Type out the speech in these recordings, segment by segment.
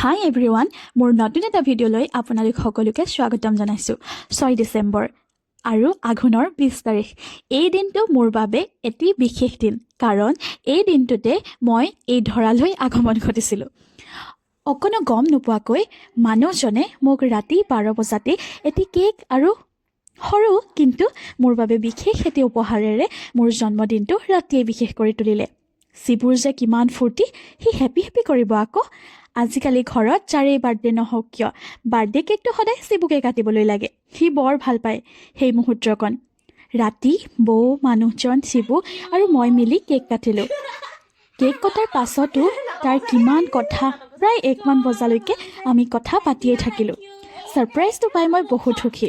হাই everyone মোৰ নতুন এটা ভিডিঅ'লৈ আপোনালোক সকলোকে স্বাগতম জনাইছোঁ। ছয় ডিচেম্বৰ আৰু আঘোণৰ বিছ তাৰিখ। এই দিনটো মোৰ বাবে এটি বিশেষ দিন। কাৰণ এই দিনটোতে মই এই ধৰালৈ আগমন ঘটিছিলোঁ। অকণো গম নোপোৱাকৈ মানুহজনে মোক ৰাতি বাৰ বজাতে এটি কেক আৰু সৰু কিন্তু মোৰ বাবে বিশেষ এটি উপহাৰেৰে মোৰ জন্মদিনটো ৰাতিয়ে বিশেষ কৰি তুলিলে। শিবুৰ যে কিমান ফূৰ্তি, সি হেপী হেপী কৰিব আকৌ। আজিকালি ঘৰত যাৰেই বাৰ্থডে নহওক কিয়, বাৰ্থডে কেকটো সদায় শিবুকে কাটিবলৈ লাগে, সি বৰ ভালো পায় সেই মুহূৰ্তকণ। ৰাতি বৌ, মানুহজন শিবু আৰু মই মিলি কেক কাটিলোঁ। কেক কটাৰ পাছতো তাৰ কিমান কথা, প্ৰায় একমান বজালৈকে আমি কথা পাতিয়েই থাকিলোঁ। ছাৰপ্ৰাইজটো পাই মই বহুত সুখী।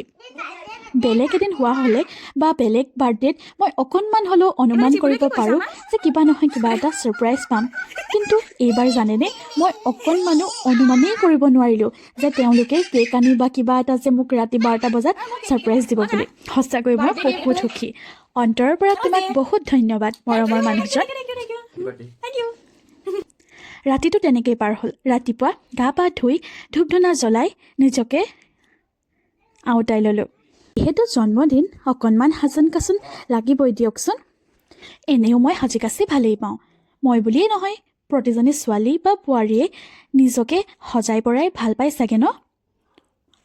বেলেগ এদিন হোৱা হ'লে বা বেলেগ বাৰ্থডেত মই অকণমান হ'লেও অনুমান কৰিব পাৰোঁ যে কিবা নহয় কিবা এটা ছাৰপ্ৰাইজ পাম। কিন্তু এইবাৰ জানেনে? মই অকণমানো অনুমানেই কৰিব নোৱাৰিলোঁ যে তেওঁলোকে কেক আনি বা কিবা এটা যে মোক ৰাতি বাৰটা বজাত ছাৰপ্ৰাইজ দিব বুলি। সঁচাকৈ মই বহুত সুখী। অন্তৰৰ পৰা তোমাক বহুত ধন্যবাদ মৰমৰ মানুহজন। ৰাতিটো তেনেকেই পাৰ হ'ল। ৰাতিপুৱা গা পা ধুই ধূপ ধূনা জ্বলাই নিজকে আওতাই ল'লোঁ। যিহেতু জন্মদিন অকণমান সাজোন কাচোন লাগিবই দিয়কচোন। এনেও মই সাজি কাচি ভালেই পাওঁ। মই বুলিয়েই নহয় প্ৰতিজনী ছোৱালী বা বোৱাৰীয়ে নিজকে সজাই পৰাই ভাল পায় চাগে ন?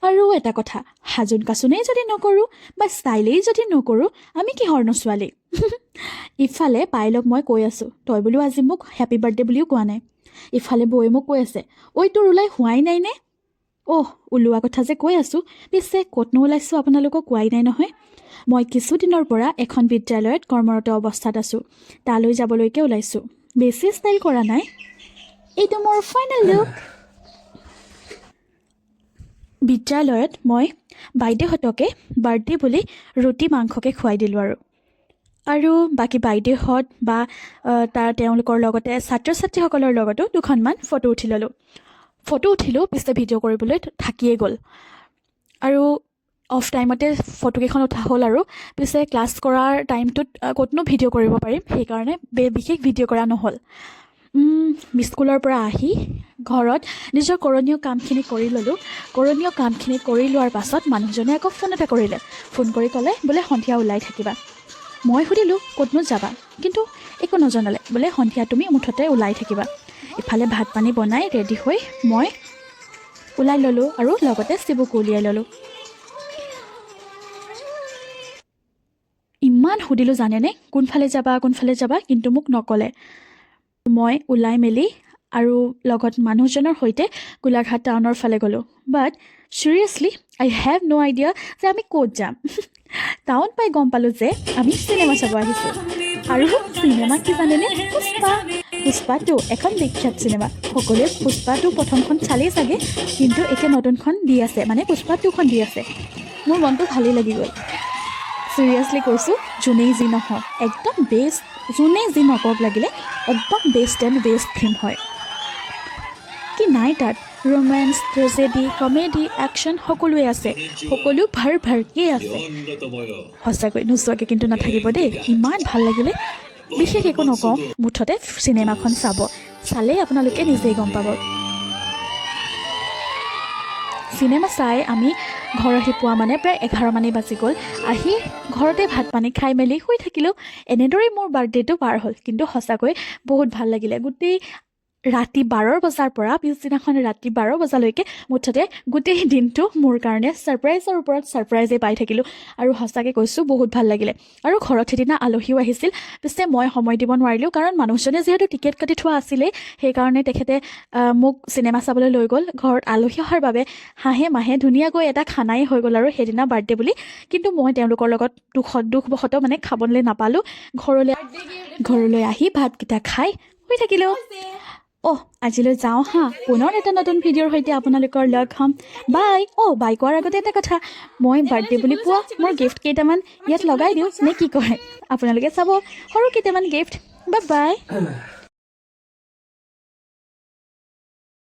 আৰু এটা কথা সাজোন কাচোনেই যদি নকৰোঁ বা ষ্টাইলেই যদি নকৰোঁ আমি কিহৰনো ছোৱালী? ইফালে পাইলক মই কৈ আছোঁ তই বোলো আজি মোক হেপী বাৰ্থডে বুলিও কোৱা নাই। ইফালে বৌয়ে মোক কৈ আছে ঐ তোৰ ওলাই হোৱাই নাই নে? অহ ওলোৱা কথা যে কৈ আছোঁ পিছে ক'তনো ওলাইছোঁ আপোনালোকক কোৱাই নাই নহয়? মই কিছুদিনৰ পৰা এখন বিদ্যালয়ত কৰ্মৰত অৱস্থাত আছোঁ তালৈ যাবলৈকে ওলাইছোঁ। বেছি ষ্টাইল কৰা নাই। এইটো মোৰ ফাইনেল লুক বিদ্যালয়ত মই বাইদেউহঁতকে বাৰ্থডে বুলি ৰুটি মাংসকে খুৱাই দিলোঁ আৰু। আৰু বাকী বাইদেউহঁত বা তাৰ তেওঁলোকৰ লগতে ছাত্ৰ ছাত্ৰীসকলৰ লগতো দুখনমান ফটো উঠি ল'লোঁ। ফটো উঠিলোঁ পিছে ভিডিঅ' কৰিবলৈ থাকিয়ে গ'ল। আৰু অফ টাইমতে ফটোকেইখন উঠা হ'ল আৰু পিছে ক্লাছ কৰাৰ টাইমটোত ক'তনো ভিডিঅ' কৰিব পাৰিম? সেইকাৰণে বিশেষ ভিডিঅ' কৰা নহ'ল। স্কুলৰ পৰা আহি ঘৰত নিজৰ কৰণীয় কামখিনি কৰি ল'লোঁ। কৰণীয় কামখিনি কৰি লোৱাৰ পাছত মানুহজনে আকৌ ফোন এটা কৰিলে। ফোন কৰি ক'লে বোলে সন্ধিয়া ওলাই থাকিবা। মই সুধিলোঁ ক'তনো যাবা? কিন্তু একো নজনালে। বোলে সন্ধিয়া তুমি মুঠতে ওলাই থাকিবা। ইফালে ভাত পানী বনাই ৰেডি হৈ মই ওলাই ল'লোঁ আৰু লগতে শিবুকো উলিয়াই ল'লোঁ। ইমান সুধিলোঁ, জানেনে? কোনফালে যাবা কোনফালে যাবা? কিন্তু মোক নক'লে। মই ওলাই মেলি আৰু লগত মানুহজনৰ সৈতে গোলাঘাট টাউনৰ ফালে গ'লোঁ। বাট চিৰিয়াছলি আই হেভ ন' আইডিয়া যে আমি ক'ত যাম। টাউন পাই গম পালোঁ যে আমি চিনেমা চাব আহিছোঁ। আৰু চিনেমা কি জানেনে? পুষ্পা। পুষ্পা টু এখন বিখ্যাত চিনেমা। সকলোৱে পুষ্পা টু প্ৰথমখন চালেই চাগে, কিন্তু এতিয়া নতুনখন দি আছে। মানে পুষ্পা টুখন দি আছে। মোৰ মনটো ভালেই লাগি গ'ল। চিৰিয়াছলি কৈছোঁ, যোনেই যি নহওক, একদম বেষ্ট যোনেই যি নকওক লাগিলে, একদম বেষ্ট এণ্ড বেষ্ট ফিল্ম হয়। কি নাই তাত ৰোমেঞ্চ ট্ৰেজেডি কমেডি একশ্যন সকলোৱে আছে, সকলো ভাৰ ভাৰকেই আছে। সঁচাকৈ নোচোৱাকৈ কিন্তু নাথাকিব দেই, ইমান ভালো লাগিলে। বিশেষ একো নকওঁ, মুঠতে চিনেমাখন চাব, চালেই আপোনালোকে নিজেই গম পাব। চিনেমা চাই, আমি ঘৰ আহি পোৱা মানে প্ৰায় এঘাৰ মানেই বাজি গ'ল। আহি ঘৰতে ভাত পানী খাই মেলি শুই থাকিলোঁ। এনেদৰেই মোৰ বাৰ্থডেটো পাৰ হ'ল। কিন্তু সঁচাকৈ বহুত ভালো লাগিলে। গোটেই ৰাতি বাৰৰ বজাৰ পৰা পিছদিনাখন ৰাতি বাৰ বজালৈকে মুঠতে গোটেই দিনটো মোৰ কাৰণে ছাৰপ্ৰাইজৰ ওপৰত ছাৰপ্ৰাইজেই পাই থাকিলোঁ। আৰু সঁচাকৈ কৈছোঁ বহুত ভাল লাগিলে। আৰু ঘৰত সেইদিনা আলহীও আহিছিল। পিছে মই সময় দিব নোৱাৰিলোঁ কাৰণ মানুহজনে যিহেতু টিকেট কাটি থোৱা আছিলেই সেইকাৰণে তেখেতে মোক চিনেমা চাবলৈ লৈ গ'ল। ঘৰত আলহী অহাৰ বাবে হাঁহে মাহে ধুনীয়াকৈ এটা খানাই হৈ গ'ল আৰু সেইদিনা বাৰ্থডে বুলি। কিন্তু মই তেওঁলোকৰ লগত দুখ দুখবশতঃ মানে খাবলৈ নাপালোঁ। ঘৰলৈ ঘৰলৈ আহি ভাতকেইটা খাই শুই থাকিলোঁ। অহ, আজিলৈ যাওঁ হা। পুনৰ এটা নতুন ভিডিঅ'ৰ সৈতে আপোনালোকৰ লগ হ'ম। বাই। অ' বাই কোৱাৰ আগতে এটা কথা। মই বাৰ্থডে বুলি পোৱা মোৰ গিফ্ট কেইটামান ইয়াত লগাই দিওঁ। নে কি কয়? আপোনালোকে চাব। সৰু কেইটামান গিফ্ট বা বাই।